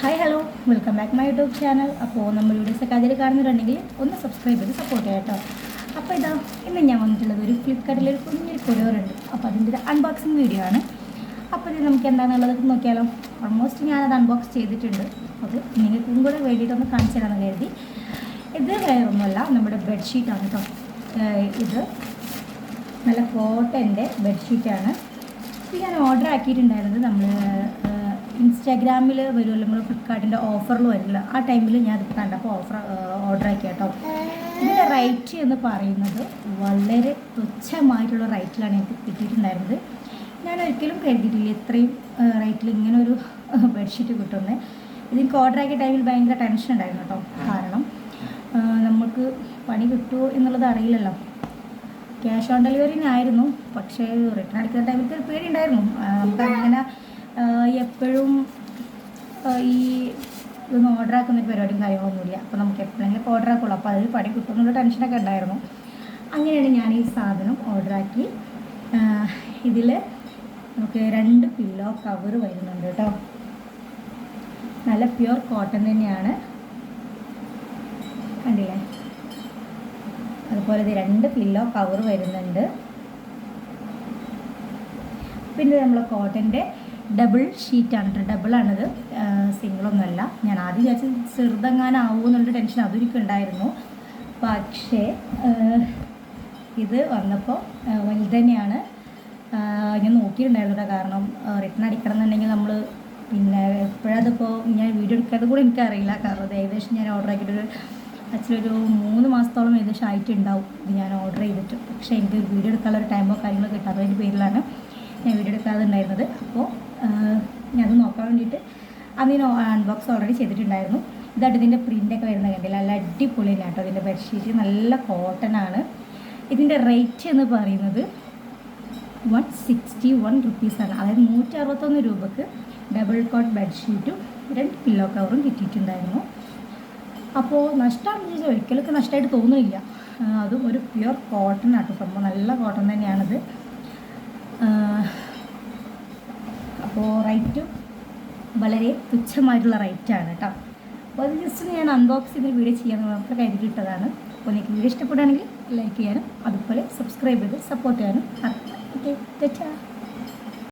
Hi hello welcome back my YouTube channel അപ്പോൾ നമ്മൾ videos ഒക്കെ അതിൽ കാണുന്നുണ്ടെങ്കിൽ ഒന്ന് സബ്സ്ക്രൈബ് ചെയ്ത് സപ്പോർട്ട് ചെയ്യാം കേട്ടോ. അപ്പോൾ ഇതാ ഇന്ന് ഞാൻ വന്നിട്ടുള്ളത് ഒരു ഫ്ലിപ്കാർട്ടിൽ ഒരു കുഞ്ഞൊരു കൊറിയർ ഉണ്ട് അപ്പോൾ അതിന്റെ ഒരു അൺബോക്സിങ് വീഡിയോ ആണ്. അപ്പോൾ ഇത് നമുക്ക് എന്താണെന്നുള്ളത് നോക്കിയാലോ. ഓൾമോസ്റ്റ് ഞാനത് അൺബോക്സ് ചെയ്തിട്ടുണ്ട്. അത് നിങ്ങൾക്കും കൂടെ വേണ്ടിയിട്ടൊന്ന് കാണിച്ചു തരാമെന്ന് കരുതി. ഇത് വേറൊന്നുമല്ല നമ്മുടെ ബെഡ്ഷീറ്റാണ് കേട്ടോ. ഇത് നല്ല കോട്ടന്റെ ബെഡ്ഷീറ്റാണ് ഇത് ഞാൻ ഓർഡർ ആക്കിയിട്ടുണ്ടായിരുന്നത് നമ്മൾ ഇൻസ്റ്റാഗ്രാമിൽ വരുമല്ലോ നമ്മൾ ഫ്ലിപ്കാർട്ടിന്റെ ഓഫറിൽ വരില്ല ആ ടൈമിൽ ഞാൻ അത് കണ്ടപ്പോൾ ഓഫർ ഓർഡർ ആക്കി കേട്ടോ ഇതിന്റെ റേറ്റ് എന്ന് പറയുന്നത് വളരെ തുച്ഛമായിട്ടുള്ള റൈറ്റിലാണ് എനിക്ക് കിട്ടിയിട്ടുണ്ടായിരുന്നത്. ഞാൻ ഒരിക്കലും കരുതിയിട്ടില്ല ഇത്രയും റേറ്റിൽ ഇങ്ങനെ ഒരു ബെഡ്ഷീറ്റ് കിട്ടുന്നത് ഇതെനിക്ക് ഓർഡർ ആക്കിയ ടൈമിൽ ഭയങ്കര ടെൻഷൻ ഉണ്ടായിരുന്നു കേട്ടോ. കാരണം നമുക്ക് പണി കിട്ടുമോ എന്നുള്ളത് അറിയില്ലല്ലോ. ക്യാഷ് ഓൺ ഡെലിവറിനായിരുന്നു പക്ഷേ റിട്ടേൺ അടിക്കുന്ന ടൈമിൽ പേടി ഉണ്ടായിരുന്നു. നമുക്ക് അങ്ങനെ എപ്പോഴും ഈ ഇതൊന്നും ഓർഡർ ആക്കുന്ന ഒരു പരിപാടിയും കാര്യങ്ങളൊന്നുമില്ല. അപ്പോൾ നമുക്ക് എപ്പോഴെങ്കിലും ഓർഡർ ആക്കുള്ളൂ. അപ്പോൾ അതിൽ പണി കിട്ടുമെന്നുള്ള ടെൻഷനൊക്കെ ഉണ്ടായിരുന്നു. അങ്ങനെയാണ് ഞാൻ ഈ സാധനം ഓർഡർ ആക്കി. ഇതിൽ നമുക്ക് രണ്ട് പില്ലോ കവർ വരുന്നുണ്ട് കേട്ടോ. നല്ല പ്യുർ കോട്ടൺ തന്നെയാണ്. കണ്ടില്ലേ? അതുപോലെ ഇത് രണ്ട് പില്ലോ കവർ വരുന്നുണ്ട്. പിന്നെ നമ്മൾ കോട്ടന്റെ ഡബിൾ ഷീറ്റാണ് കേട്ടോ ഡബിളാണിത് സിംഗിളൊന്നുമല്ല ഞാൻ ആദ്യം വിചാരിച്ചത് ചെറുതെങ്ങാനാവും എന്നുള്ള ടെൻഷൻ അതൊരിക്കും ഉണ്ടായിരുന്നു. പക്ഷേ ഇത് വന്നപ്പോൾ വലുത് തന്നെയാണ് ഞാൻ നോക്കിയിട്ടുണ്ടായിരുന്നു കാരണം റിട്ടേൺ അടിക്കണം എന്നുണ്ടെങ്കിൽ നമ്മൾ പിന്നെ എപ്പോഴതിപ്പോൾ ഞാൻ വീഡിയോ എടുക്കാതെ കൂടെ എനിക്കറിയില്ല. കാരണം അത് ഏകദേശം ഞാൻ ഓർഡർ ആക്കിയിട്ടൊരു ആക്ച്വലി ഒരു മൂന്ന് മാസത്തോളം ഏകദേശം ആയിട്ടുണ്ടാവും. ഇത് ഞാൻ ഓർഡർ ചെയ്തിട്ട്. പക്ഷേ എനിക്ക് വീഡിയോ എടുക്കാനുള്ള ഒരു ടൈമോ കാര്യങ്ങളോ കിട്ടാത്തതിന്റെ പേരിലാണ്. ഞാൻ വീഡിയോ എടുക്കാതെ ഉണ്ടായിരുന്നത് അപ്പോൾ ഞാനത് നോക്കാൻ വേണ്ടിയിട്ട് അന്ന് ഞാൻ അൺബോക്സ് ഓൾറെഡി ചെയ്തിട്ടുണ്ടായിരുന്നു. ഇതായിട്ട് ഇതിന്റെ പ്രിന്റൊക്കെ വരുന്ന കണ്ടില്ല? നല്ല അടിപൊളി തന്നെ കേട്ടോ ഇതിന്റെ ബെഡ്ഷീറ്റ് നല്ല കോട്ടൺ ആണ്. ഇതിന്റെ റേറ്റ് എന്ന് പറയുന്നത് വൺ സിക്സ്റ്റി വൺ റുപ്പീസാണ് അതായത് നൂറ്റി അറുപത്തൊന്ന് രൂപക്ക് ഡബിൾ കോട്ട് ബെഡ്ഷീറ്റും രണ്ട് പില്ലോ കവറും കിട്ടിയിട്ടുണ്ടായിരുന്നു. അപ്പോൾ നഷ്ടമാണെന്ന് ചോദിച്ചാൽ ഒരിക്കലൊക്കെ നഷ്ടമായിട്ട് തോന്നുന്നില്ല. അതും ഒരു പ്യുവർ കോട്ടൺ ആട്ടോ സംഭവം നല്ല കോട്ടൺ തന്നെയാണത്. അപ്പോൾ റൈറ്റ് വളരെ തുച്ഛമായിട്ടുള്ള റൈറ്റാണ് കേട്ടോ. അപ്പോൾ അത് ജസ്റ്റ് ഞാൻ അൺബോക്സ് ചെയ്ത് വീഡിയോ ചെയ്യാൻ മാത്രം കരുതിയിട്ടതാണ് അപ്പോൾ നിങ്ങൾക്ക് വീഡിയോ ഇഷ്ടപ്പെടുകയാണെങ്കിൽ ലൈക്ക് ചെയ്യാനും അതുപോലെ സബ്സ്ക്രൈബ് ചെയ്ത് സപ്പോർട്ട് ചെയ്യാനും ഓക്കെ തെറ്റാ